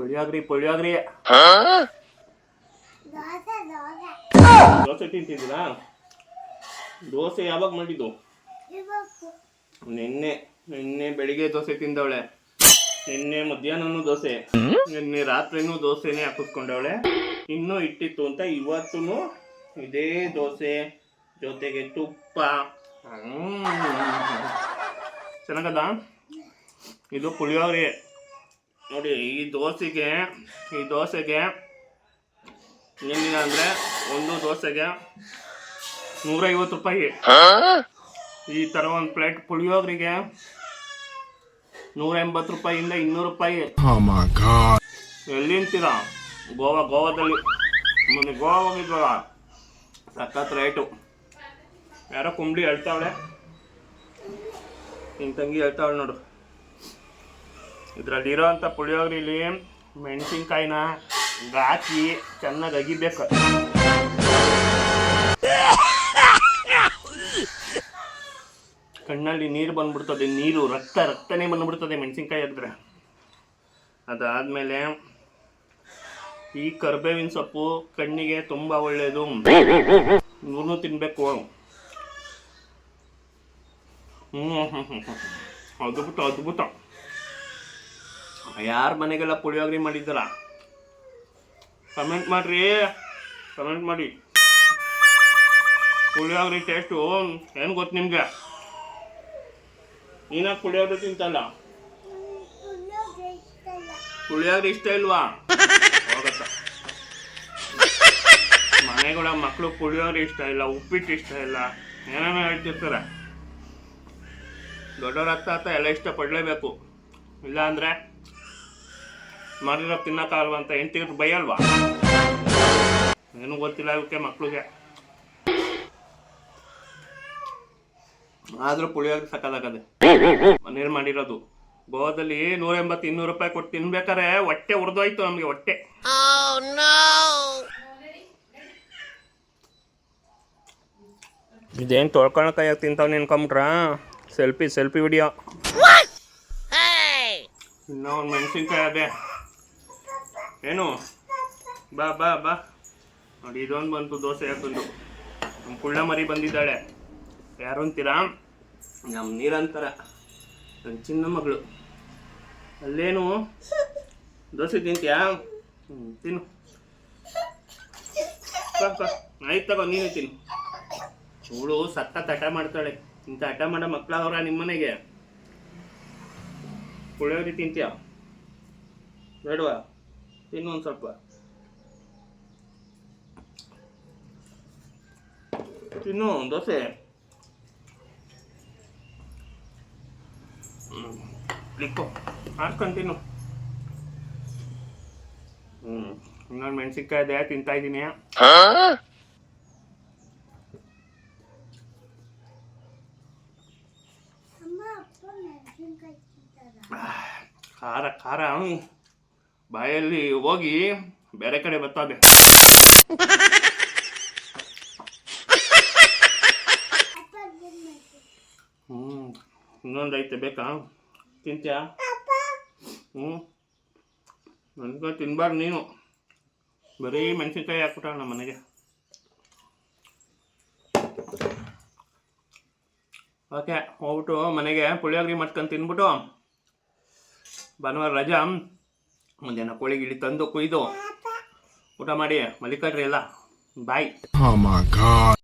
ಪುಳಿಯೋಗ್ರಿ ಪುಳಿಯೋಗ್ರಿ ದೋಸೆ ತಿಂತಿದ್ದೀರಾ? ದೋಸೆ ಯಾವಾಗ ಮಾಡಿದ್ದು? ನಿನ್ನೆ ನಿನ್ನೆ ಬೆಳಿಗ್ಗೆ ದೋಸೆ ತಿಂದವಳೆ. ನಿನ್ನೆ ಮಧ್ಯಾಹ್ನನೂ ದೋಸೆ. ನಿನ್ನೆ ರಾತ್ರಿನೂ ದೋಸೆನೇ ಹಾಕಿಸ್ಕೊಂಡವಳೆ. ಇನ್ನೂ ಇಟ್ಟಿತ್ತು ಅಂತ ಇವತ್ತೂ ಇದೇ ದೋಸೆ ಜೊತೆಗೆ ತುಪ್ಪ. ಚೆನ್ನಾಗದ? ಇದು ಪುಳಿಯೋಗರೆ. ನೋಡಿ ಈ ದೋಸೆಗೆ ಈ ದೋಸೆಗೆ ಏನಿಲ್ಲ ಅಂದ್ರೆ ಒಂದು ದೋಸೆಗೆ ನೂರೈವತ್ತು ರೂಪಾಯಿ. ಈ ತರ ಒಂದು ಪ್ಲೇಟ್ ಪುಳಿಯೋಗರಿಗೆ ನೂರ ಎಂಬತ್ತು ರೂಪಾಯಿಂದ ಇನ್ನೂರು ರೂಪಾಯಿ. Oh. ಎಲ್ಲಿ ಅಂತೀರಾ? ಗೋವಾ ಗೋವಾದಲ್ಲಿ. ಮೊನ್ನೆ ಗೋವಾ ಹೋಗಿದ್ವಲ್ಲ? ಸಖತ್ ರೇಟು ಯಾರೋ ಕುಂಬಳಿ ಹೇಳ್ತಾವಳೆ. ನಿನ್ನ ತಂಗಿ ಹೇಳ್ತಾವಳೆ ನೋಡು. ಇದರಲ್ಲಿರೋ ಪುಳಿಯೋಗ್ರೆ ಇಲ್ಲಿ ಮೆಣಸಿನ್ಕಾಯಿನ ಹಾಕಿ ಚೆನ್ನಾಗಿ ಅಗಿಬೇಕು. ಕಣ್ಣಲ್ಲಿ ನೀರು ಬಂದ್ಬಿಡ್ತದೆ, ನೀರು ರಕ್ತ ರಕ್ತನೇ ಬಂದ್ಬಿಡ್ತದೆ ಮೆಣಸಿನ್ಕಾಯಿ ಆದರೆ ಅದಾದಮೇಲೆ ಈ ಕರ್ಬೇವಿನ ಸೊಪ್ಪು ಕಣ್ಣಿಗೆ ತುಂಬ ಒಳ್ಳೆಯದು ಇವ್ರನ್ನೂ ತಿನ್ನಬೇಕು ಹ್ಞೂ ಹ್ಞೂ ಹ್ಞೂ ಅದ್ಭುತ ಅದ್ಭುತ. ಯಾರ ಮನೆಗೆಲ್ಲ ಪುಳಿಯೋಗರೆ ಮಾಡಿದ್ದಲ್ಲ? ಕಮೆಂಟ್ ಮಾಡ್ರಿ. ಕಮೆಂಟ್ ಮಾಡಿ. ಪುಳಿಯೋಗರೆ ಟೇಸ್ಟು ಏನು ಗೊತ್ತು ನಿಮಗೆ? ನೀನಾಗ ಪುಳಿಯೋಗರೆ ತಿಂತಲ್ಲ? ಪುಳಿಯೋಗರೆ ಇಷ್ಟ ಇಲ್ವಾ? ಹೋಗತ್ತ. ಮನೆಗಳ ಮಕ್ಕಳು ಪುಳಿಯೋಗರೆ ಇಷ್ಟ ಇಲ್ಲ, ಉಪ್ಪಿಟ್ಟು ಇಷ್ಟ ಇಲ್ಲ. ಏನೇನೋ ಹೇಳ್ತಿರ್ತಾರೆ. ದೊಡ್ಡವ್ರ ಹತ್ತ ಹತ್ತ ಎಲ್ಲ ಇಷ್ಟಪಡಲೇಬೇಕು. ಇಲ್ಲ ಅಂದರೆ ಮಾಡಿರೋ ತಿನ್ನಕ್ಕಾಗಲ್ವ ಅಂತ ಎಂಟಿಗೆ ಬೈಯಲ್ವಾ? ಏನು ಗೊತ್ತಿಲ್ಲ ಇವಕ್ಕೆ ಮಕ್ಳಿಗೆ. ಆದರೂ ಪುಳಿಯೋಗರೆ ಸಕ್ಕದಾಗದೆ ಮನೇಲ್ ಮಾಡಿರೋದು. ಗೋವಾದಲ್ಲಿ ನೂರ ಎಂಬತ್ತು ಇನ್ನೂರು ರೂಪಾಯಿ ಕೊಟ್ಟು ತಿನ್ಬೇಕಾರೆ ಹೊಟ್ಟೆ ಉರಿದೋಯ್ತು ನಮಗೆ ಹೊಟ್ಟೆ. ಇದೇನ್ ತೊಳ್ಕೊಳಕ ಕೈಯಾಗ ತಿಂತಾವ್ ನಿನ್ಕೊಂಬಿಟ್ರ ಸೆಲ್ಫಿ ಸೆಲ್ಫಿ ವಿಡಿಯೋ. ಇನ್ನೂ ಒಂದು ಮೆಣಸಿನ್ಕಾಯಿ ಅದೇ. ಏನು? ಬಾ ಬಾ ಬಾ. ನೋಡಿ, ಇದೊಂದು ಬಂತು, ದೋಸೆ ಹಾಕೊಂಡು ನಮ್ಮ ಕುಳ್ಳ ಮರಿ ಬಂದಿದ್ದಾಳೆ. ಯಾರು ಅಂತೀರಾ? ನಮ್ಮ ನೀರಂತರ ನನ್ನ ಚಿನ್ನ ಮಗಳು. ಅಲ್ಲೇನು? ದೋಸೆ ತಿಂತೀಯಾ? ಹ್ಞೂ ತಿನ್ನು. ಆಯ್ತು ತಗೋ, ನೀನು ತಿನ್ನು. ಇವಳು ಸತ್ತ ಹಠ ಮಾಡ್ತಾಳೆ. ಇಂಥ ಹಠ ಮಾಡೋ ಮಕ್ಕಳವ್ರ ನಿಮ್ಮನೆಗೆ. ಪುಳಿಯೋಗರೆ ತಿಂತೀಯ? ಬೇಡವಾ? ತಿನ್ನು ಒಂದು ಸ್ವಲ್ಪ. ತಿನ್ನು ದೋಸೆ. ಲಿಕ್ಕೋ ಹಾಕ್ಕೊಂಡು ತಿನ್ನು. ಹ್ಞೂ ಇನ್ನೊಂದು ಮೆಣಸಿನ್ಕಾಯಿ ಇದೆ ತಿಂತಾ ಇದ್ದೀನಿ. ಖಾರ ಖಾರ. ಬಾಯಲ್ಲಿ ಹೋಗಿ ಬೇರೆ ಕಡೆ ಬರ್ತದೆ ಹ್ಞೂ ಇನ್ನೊಂದು ಐತೆ ಬೇಕಾ? ತಿಂತ್ಯಾ? ಹ್ಞೂ ನನಗೆ ತಿನ್ಬಾರ್ದು ನೀನು. ಬರೀ ಮೆಣಸಿನ್ಕಾಯಿ ಹಾಕ್ಬಿಟ್ಟ ನಮ್ಮ ಮನೆಗೆ. ಓಕೆ, ಹೋಗ್ಬಿಟ್ಟು ಮನೆಗೆ ಪುಳಿಯೋಗರೆ ಮಾಡ್ಕೊಂಡು ತಿನ್ಬಿಟ್ಟು, ಭಾನುವಾರ ರಜಾ. ಮಧ್ಯಾಹ್ನ ಕೋಳಿ ಗಿಳಿ ತಂದು ಕುಯ್ದು ಊಟ ಮಾಡಿ ಮಲಿಕಡ್ರಿ ಎಲ್ಲ. ಬಾಯ್.